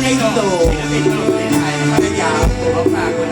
ใต้ดูให้ดูในไทยพยายามเอาฝากคน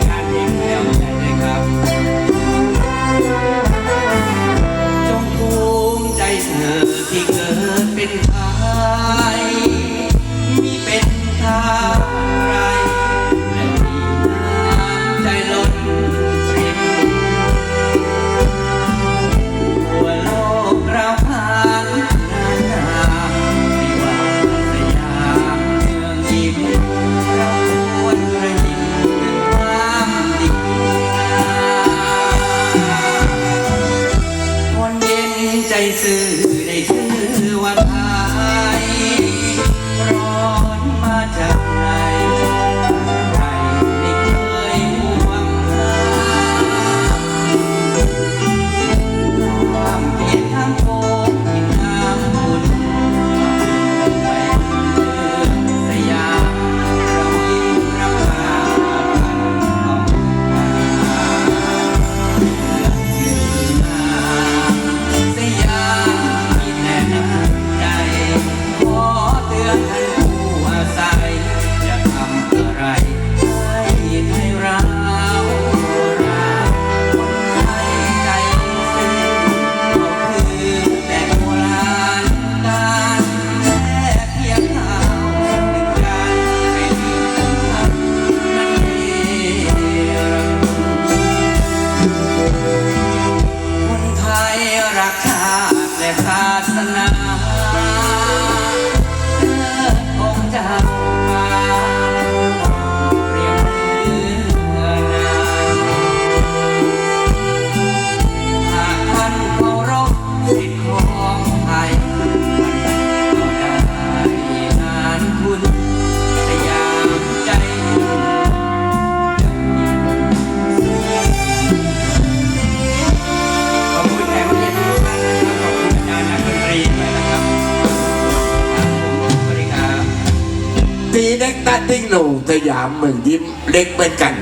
ใจซื่อได้ชื่อว่าไทย ตีเด็กตาติ้งหนูสยามเมืองยิ้มเล็กเหมือนกัน